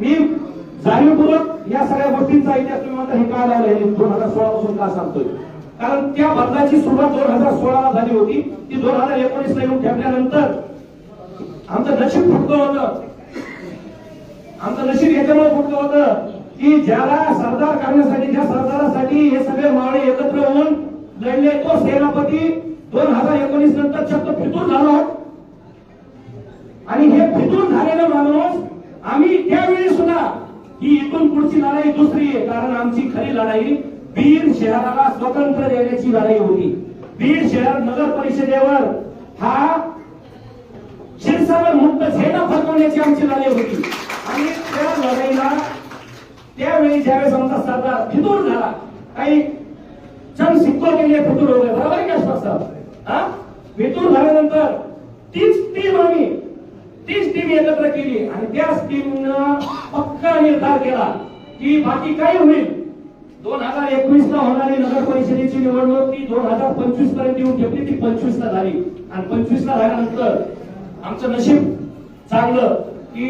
मी जाणीवपूर्वक या सगळ्या गोष्टींचा इतिहास तुम्ही म्हणता हे का लावलं हे दोन हजार सोळा पासून का सांगतोय. कारण त्या बदलाची सुरुवात दोन हजार सोळाला झाली होती. ती दोन हजार एकोणीस ला येऊन ठेवल्यानंतर आमचं नशीब फुटलं होतं. आमचं नशीब याच्यामुळे फुटलं होतं की ज्याला सरदार करण्यासाठी ज्या सरदारासाठी हे सगळे मावळे एकत्र होऊन लढले तो सेनापती दोन हजार एकोणीस नंतर चक्क फितूर झाला. आणि हे फितूर झालेला माणूस आम्ही त्यावेळी सुद्धा ही इथून पुढची लढाई दुसरी आहे कारण आमची खरी लढाई बीड शहराला स्वतंत्र देण्याची लढाई होती. बीड शहर नगर परिषदेवर हा शिरसावर मुक्त झेंडा फडकवण्याची आमची लढाई होती. आणि त्या लढाईला त्यावेळी ज्यावेळेस आमचा सरदार फितूर झाला काही चंद सिक्को केले फितूर वगैरे बरोबर आहे का अश्वस्त हा? फितूर झाल्यानंतर तीच टीम आम्ही तीच टीम एकत्र केली आणि त्याच टीमनं पक्का निर्धार केला की बाकी काय होईल. दोन हजार एकवीस ला होणारी नगर परिषदेची निवडणूक ती दोन हजार पंचवीसपर्यंत येऊन ठेवली ती पंचवीस ला झाली. आणि पंचवीस ला झाल्यानंतर आमचं नशीब चांगलं की